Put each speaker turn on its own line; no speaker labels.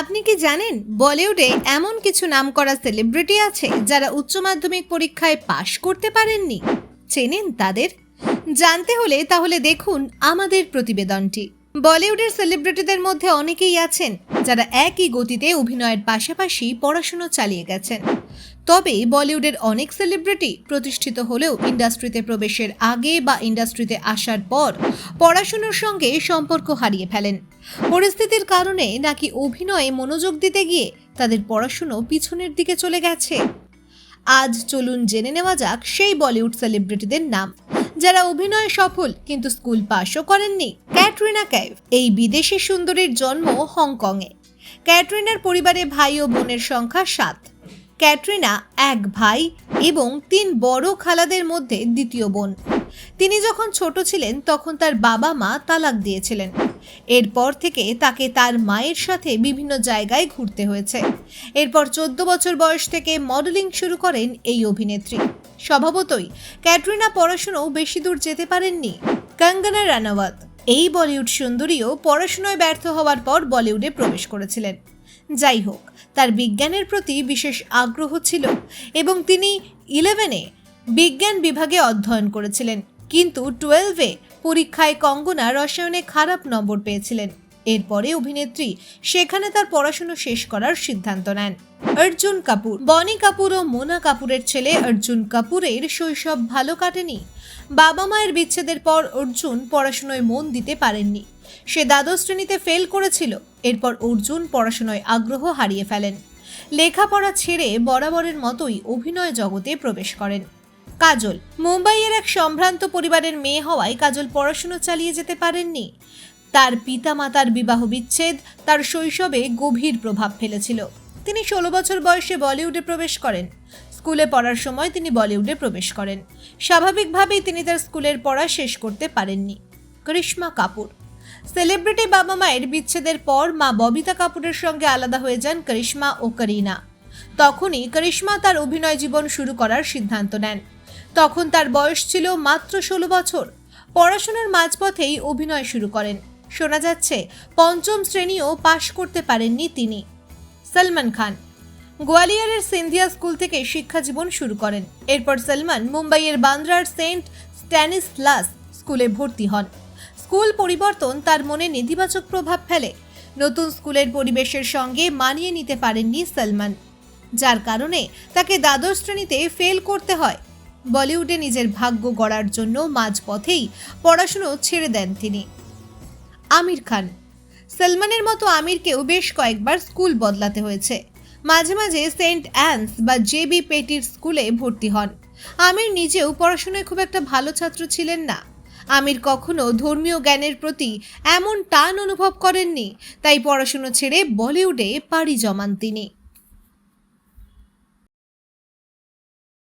আপনি কি জানেন, বলিউডে এমন কিছু নাম করা সেলিব্রিটি আছে যারা উচ্চ মাধ্যমিক পরীক্ষায় পাশ করতে পারেননি? চেনেন তাদের? জানতে হলে তাহলে দেখুন আমাদের প্রতিবেদনটি। বলিউডের সেলিব্রিটিদের মধ্যে অনেকেই আছেন যারা একই গতিতে অভিনয়ের পাশাপাশি পড়াশুনো চালিয়ে গেছেন। তবে বলিউডের অনেক সেলিব্রিটি প্রতিষ্ঠিত হলেও ইন্ডাস্ট্রিতে প্রবেশের আগে বা ইন্ডাস্ট্রিতে আসার পর পড়াশুনোর সঙ্গে সম্পর্ক হারিয়ে ফেলেন। পরিস্থিতির কারণে নাকি অভিনয়ে মনোযোগ দিতে গিয়ে তাদের পড়াশুনো পিছনের দিকে চলে গেছে? আজ চলুন জেনে নেওয়া যাক সেই বলিউড সেলিব্রিটিদের নাম। যারা অভিনয়ে সফল, কিন্তু স্কুল পাশও করেননি। ক্যাটরিনা ক্যাইভ, এই বিদেশি সুন্দরীর জন্ম হংকংয়ে। ক্যাটরিনার পরিবারে ভাই ও বোনের সংখ্যা সাত। ক্যাটরিনা এক ভাই এবং তিন বড় খালাদের মধ্যে দ্বিতীয় বোন। তিনি যখন ছোট ছিলেন, তখন তার বাবা মা তালাক দিয়েছিলেন। এরপর থেকে তাকে তার মায়ের সাথে বিভিন্ন জায়গায় ঘুরতে হয়েছে। এরপর চোদ্দ বছর বয়স থেকে মডেলিং শুরু করেন এই অভিনেত্রী। স্বভাবতই ক্যাটরিনা পড়াশুনো বেশি দূর যেতে পারেননি। কঙ্গনা রানাওয়াত, এই বলিউড সুন্দরীও পড়াশোনায় ব্যর্থ হওয়ার পর বলিউডে প্রবেশ করেছিলেন। যাই হোক, তার বিজ্ঞানের প্রতি বিশেষ আগ্রহ ছিল এবং তিনি ইলেভেনে বিজ্ঞান বিভাগে অধ্যয়ন করেছিলেন। কিন্তু টুয়েলভে পরীক্ষায় কঙ্গনা রসায়নে খারাপ নম্বর পেয়েছিলেন। এরপরে অভিনেত্রী সেখানে তার পড়াশুনো শেষ করার সিদ্ধান্ত নেন। অর্জুন কাপুর, বনি কাপুর ও মোনা কাপুরের ছেলে অর্জুন কাপুরের শৈশব ভালো কাটেনি। বাবা মায়ের বিচ্ছেদের পর অর্জুন পড়াশুনোয় মন দিতে পারেননি। সে দ্বাদশ শ্রেণীতে ফেল করেছিল, এরপর অর্জুন পড়াশুনোয় আগ্রহ হারিয়ে ফেলেন। লেখাপড়া ছেড়ে বরাবরের মতোই অভিনয় জগতে প্রবেশ করেন। কাজল, মুম্বাইয়ের এক সম্ভ্রান্ত পরিবারের মেয়ে হওয়ায় কাজল পড়াশুনো চালিয়ে যেতে পারেননি। তার পিতামাতার বিবাহ বিচ্ছেদ তার শৈশবে গভীর প্রভাব ফেলেছিল। তিনি ষোলো বছর বয়সে বলিউডে প্রবেশ করেন। স্কুলে পড়ার সময় তিনি বলিউডে প্রবেশ করেন। স্বাভাবিকভাবেই তিনি তার স্কুলের পড়া শেষ করতে পারেননি। করিশ্মা কাপুর। সেলিব্রিটি বাবা মায়ের বিচ্ছেদের পর মা ববিতা কাপুরের সঙ্গে আলাদা হয়ে যান করিশ্মা ও করিনা। তখনই করিশ্মা তার অভিনয় জীবন শুরু করার সিদ্ধান্ত নেন। তখন তার বয়স ছিল মাত্র ষোলো বছর। পড়াশোনার মাঝপথেই অভিনয় শুরু করেন। শোনা যাচ্ছে, পঞ্চম শ্রেণীও পাশ করতে পারেননি তিনি। সলমান খান, গোয়ালিয়রের সিন্ধিয়া স্কুল থেকে শিক্ষা জীবন শুরু করেন। এরপর সলমান মুম্বাইয়ের বান্দ্রার সেন্ট স্ট্যানিসলাস স্কুলে ভর্তি হন। স্কুল পরিবর্তন তার মনে নেতিবাচক প্রভাব ফেলে। নতুন স্কুলের পরিবেশের সঙ্গে মানিয়ে নিতে পারেননি সলমান, যার কারণে তাকে দ্বাদশ শ্রেণীতে ফেল করতে হয়। বলিউডে নিজের ভাগ্য গড়ার জন্য মাঝপথেই পড়াশুনো ছেড়ে দেন তিনি। আমির খান। সলমানের মতো আমিরকেও বেশ কয়েকবার স্কুল বদলাতে হয়েছে। মাঝে মাঝে সেন্ট অ্যান্স বা জেবি পেটির স্কুলে ভর্তি হন। আমির নিজেও পড়াশোনায় খুব একটা ভালো ছাত্র ছিলেন না। আমির কখনো ধর্মীয় জ্ঞানের প্রতি এমন টান অনুভব করেননি, তাই পড়াশুনো ছেড়ে বলিউডে পাড়ি জমান তিনি।